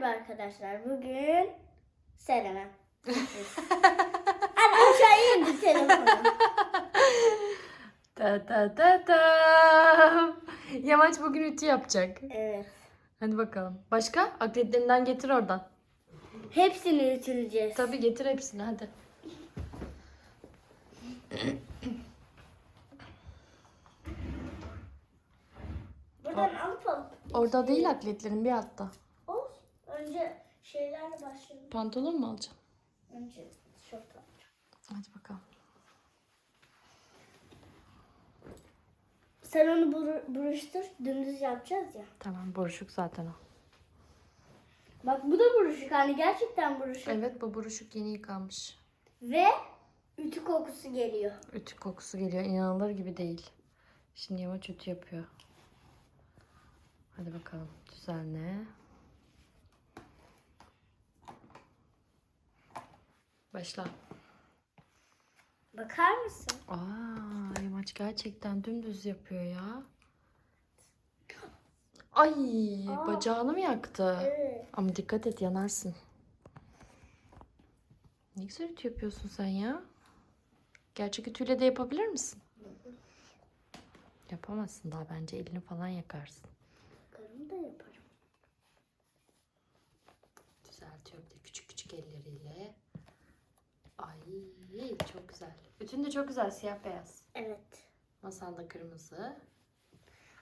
Merhaba arkadaşlar. Bugün Selena. Hadi aşağı indi telefonu. Ta ta ta ta. Yamaç bugün ütü yapacak. Evet. Hadi bakalım. Başka? Akletlerinden getir oradan. Hepsini ütüleyeceğiz. Tabii getir hepsini hadi. Buradan alıp alıp. Orada değil akletlerin bir altta. Şeylerle başlayalım. Pantolon mu alacaksın? Önce şort alacağım. Hadi bakalım. Sen onu buru- buruştur. Dümdüz yapacağız ya. Tamam buruşuk zaten o. Bak bu da buruşuk. Hani gerçekten buruşuk. Evet bu buruşuk yeni yıkanmış. Ve ütü kokusu geliyor. Ütü kokusu geliyor. inanılır gibi değil. Şimdi yamaç ütü yapıyor. Hadi bakalım. Düzenle. Başla. Bakar mısın? Aa, yamaç gerçekten dümdüz yapıyor ya. Ay, Aa. bacağını mı yaktı? Evet. Ama dikkat et yanarsın. Ne güzel ütü yapıyorsun sen ya. Gerçek ütüyle de yapabilir misin? Yapamazsın daha bence elini falan yakarsın. Karımı da yaparım. Düzeltiyor bir de küçük küçük elleriyle. Ay çok güzel. Ütün de çok güzel siyah beyaz. Evet. Masanda kırmızı.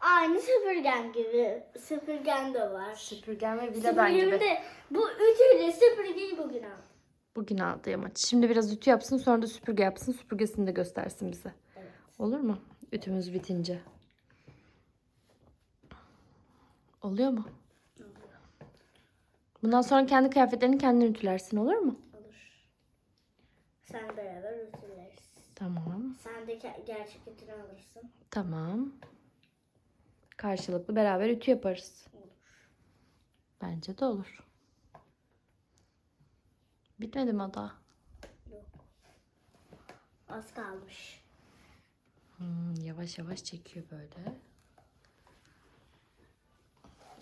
Aynı süpürgen gibi. Süpürgen de var. Süpürgen ve Süpürgemi gibi. de bu ütüyle süpürgeyi bugün aldım. Bugün aldı yamaç. Şimdi biraz ütü yapsın sonra da süpürge yapsın. Süpürgesini de göstersin bize. Evet. Olur mu? Ütümüz bitince. Oluyor mu? Bundan sonra kendi kıyafetlerini kendin ütülersin olur mu? Sen beraber ütüleriz. Tamam. Sen de ge- gerçek ütünü alırsın. Tamam. Karşılıklı beraber ütü yaparız. Olur. Bence de olur. Bitmedi mi o daha? Yok. Az kalmış. Hmm, yavaş yavaş çekiyor böyle.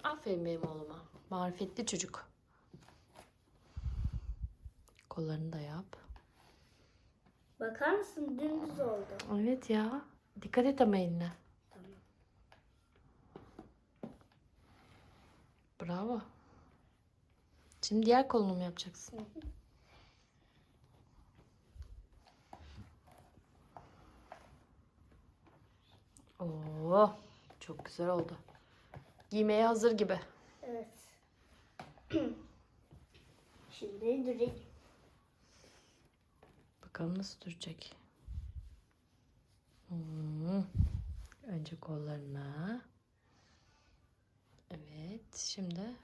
Aferin benim oğluma. Marifetli çocuk. Kollarını da yap. Bakar mısın? Dümdüz oldu. Evet ya. Dikkat et ama eline. Tamam. Bravo. Şimdi diğer kolunu mu yapacaksın? Oo, çok güzel oldu. Giymeye hazır gibi. Evet. Şimdi durayım. Bakalım nasıl duracak. Hmm. Önce kollarına. Evet. Şimdi.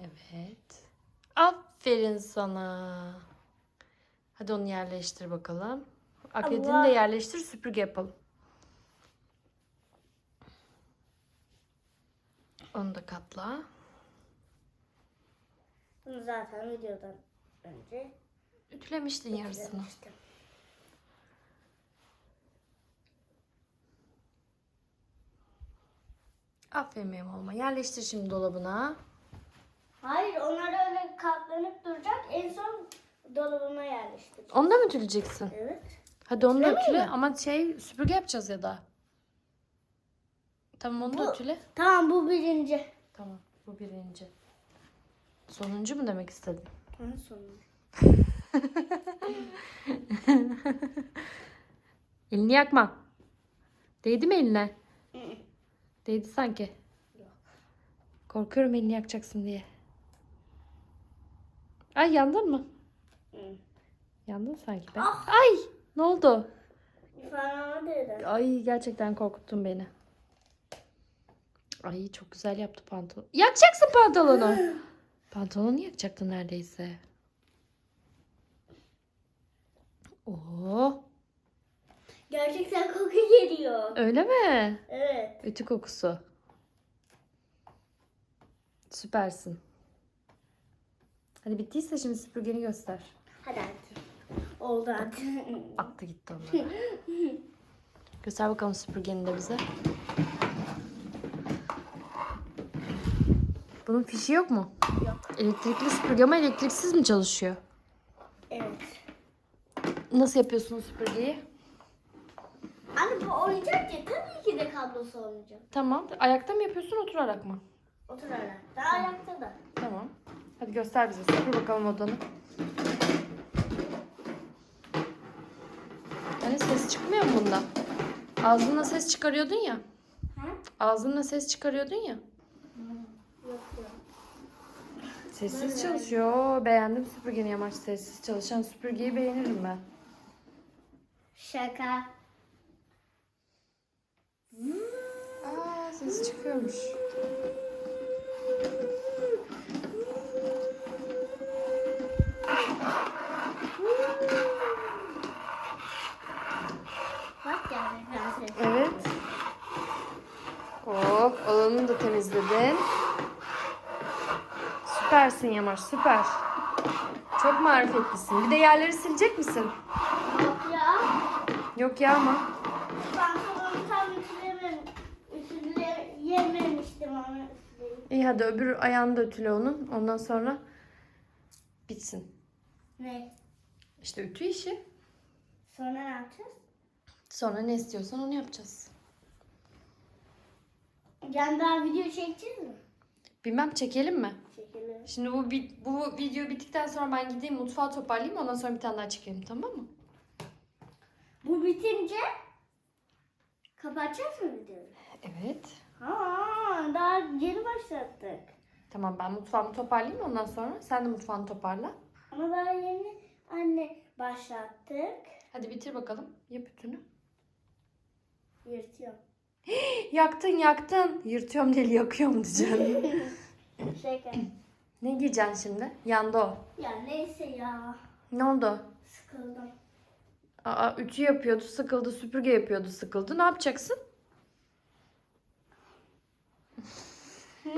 Evet. Aferin sana. Hadi onu yerleştir bakalım. Akredini de yerleştir süpürge yapalım. Onu da katla. Bunu zaten videodan önce Ütülemiştin yarısını. Aferin benim oğluma. Yerleştir şimdi dolabına. Hayır onlar öyle katlanıp duracak. En son dolabıma yerleştireceğim. Onu da mı ütüleyeceksin? Evet. Hadi onu da ütüle ama şey süpürge yapacağız ya da. Tamam onu da Bu- ütüle. Tamam bu birinci. Tamam bu birinci. Sonuncu mu demek istedin? En sonu. Elini yakma. Değdi mi eline? Değdi sanki. Korkuyorum elini yakacaksın diye. Ay yandın mı? Yandın sanki be. Ah! Ay ne oldu? Falan dedi. Ay gerçekten korkuttun beni. Ay çok güzel yaptı pantolon. Yakacaksın pantolonu. Pantolonu yakacaktın neredeyse. Oo, Gerçekten koku geliyor. öyle mi? Evet. Ütü kokusu. Süpersin. Hadi bittiyse şimdi süpürgeni göster. Hadi hadi. Oldu hadi. Attı gitti onları. göster bakalım süpürgeni de bize. Bunun fişi yok mu? Yok. Elektrikli süpürge ama elektriksiz mi çalışıyor? Nasıl yapıyorsunuz süpürgeyi? Anne bu oyuncak ya tabii ki de kablosu olmayacak. Tamam. Ayakta mı yapıyorsun oturarak mı? Oturarak. Daha ayakta da. Tamam. Hadi göster bize. Süpür bakalım odanı. Hani ses çıkmıyor mu bundan? Ağzınla ses çıkarıyordun ya. Ha? Ağzınla ses çıkarıyordun ya. Yok yok. Sessiz çalışıyor. Beğendim süpürgeni yamaç. Sessiz çalışan süpürgeyi beğenirim ben. Şaka. Aa ses çıkıyormuş. Evet. Oh, alanını da temizledin. Süpersin Yamaç, süper. Çok marifetlisin. Bir de yerleri silecek misin? Yok ya. Yok ya ama. Pantolonu tam ütülemem, ütüleyememiştim onu. İyi hadi öbür ayağını da ütüle onun. Ondan sonra bitsin. Ne? İşte ütü işi. Sonra ne yapacağız? Sonra ne istiyorsan onu yapacağız. Yani daha video çekeceğiz mi? Bilmem çekelim mi? Çekelim. Şimdi bu bu video bittikten sonra ben gideyim mutfağı toparlayayım ondan sonra bir tane daha çekelim tamam mı? Bu bitince kapatacağız mı videoyu? Evet. Ha, daha yeni başlattık. Tamam ben mutfağımı toparlayayım ondan sonra sen de mutfağını toparla. Ama daha yeni anne başlattık. Hadi bitir bakalım. Yap ütünü. Yırtıyor. Yaktın yaktın. Yırtıyorum değil yakıyorum diyeceksin. Şaka. ne giyeceksin şimdi? Yandı o. ya neyse ya. Ne oldu? Sıkıldım. Aa ütü yapıyordu sıkıldı süpürge yapıyordu sıkıldı. Ne yapacaksın? Hı?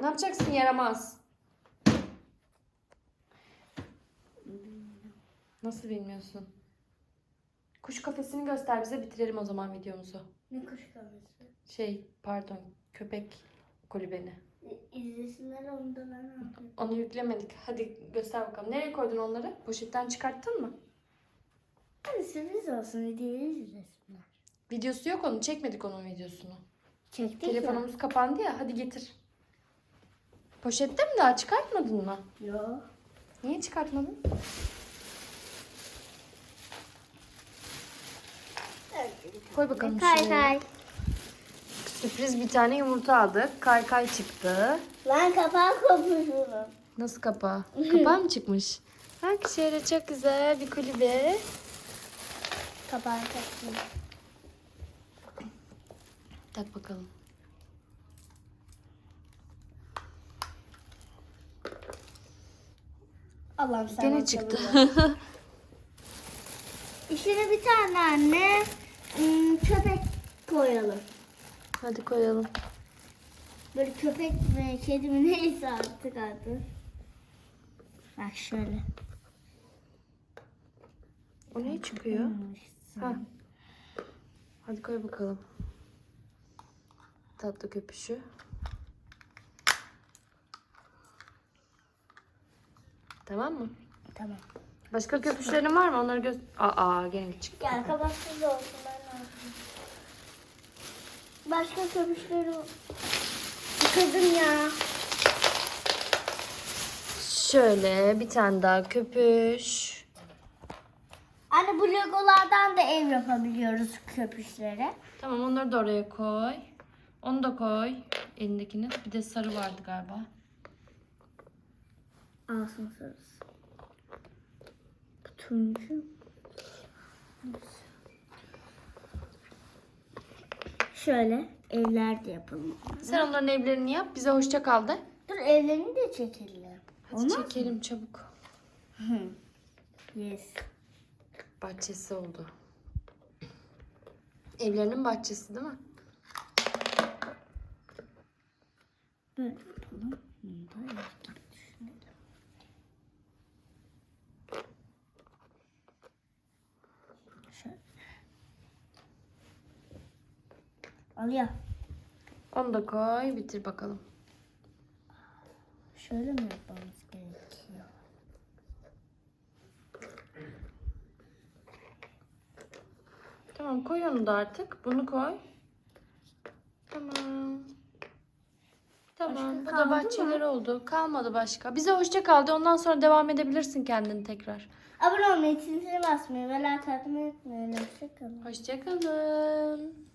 Ne yapacaksın yaramaz? Nasıl bilmiyorsun? Kuş kafesini göster bize bitirelim o zaman videomuzu. Ne kuş kafesi? Şey pardon köpek kulübeni. İ- İzlesinler onu da ben? Onu yüklemedik. Hadi göster bakalım. Nereye koydun onları? Poşetten çıkarttın mı? Hadi sürpriz olsun videoyu izlesinler. Videosu yok onun. Çekmedik onun videosunu. Çektik Telefonumuz kapandı ya. Hadi getir. Poşette mi daha çıkartmadın mı? ya. Yok. Niye çıkartmadın? Koy bakalım Kay kay. Sürpriz bir tane yumurta aldık. Kay kay çıktı. Lan kapağı kopuşunu. Nasıl kapağı? Kapağı mı çıkmış? Bak şöyle çok güzel bir kulübe. Kapağı taktım. Tak bakalım. Allah'ım sen Gene çıktı. İçine bir tane anne ım, köpek koyalım. Hadi koyalım. Böyle köpek mi kedi mi neyse artık adı. Bak şöyle. O ne çıkıyor? Ha. Hadi koy bakalım. Tatlı köpüşü. Tamam mı? Tamam. Başka köpüşlerin var mı? Onları göz... Aa gene çıktı. Gel kapaksız da olsun ben. Başka köpüşleri sıkıldım ya. Şöyle bir tane daha köpüş. Anne bu legolardan da ev yapabiliyoruz köpüşlere. Tamam onları da oraya koy. Onu da koy. Elindekini. Bir de sarı vardı galiba. Alsın sarısı. Bu turuncu. Şöyle evler de yapalım. Sen onların evlerini yap. Bize hoşça kal de. Dur evlerini de çekelim. Hadi Olmaz mı? çekelim çabuk. Yes. Bahçesi oldu. Evlerinin bahçesi değil mi? Böyle yapalım. Bunu da. Şöyle. Al ya. Onu da koy. Bitir bakalım. Şöyle mi yapmamız Tamam koy onu da artık. Bunu koy. Tamam. Tamam. Başka Bu da mı? bahçeler oldu. Kalmadı başka. Bize hoşça kaldı. Ondan sonra devam edebilirsin kendin tekrar. Abone olmayı, çizgiye basmayı ve like atmayı unutmayın. Hoşçakalın. Hoşça kalın.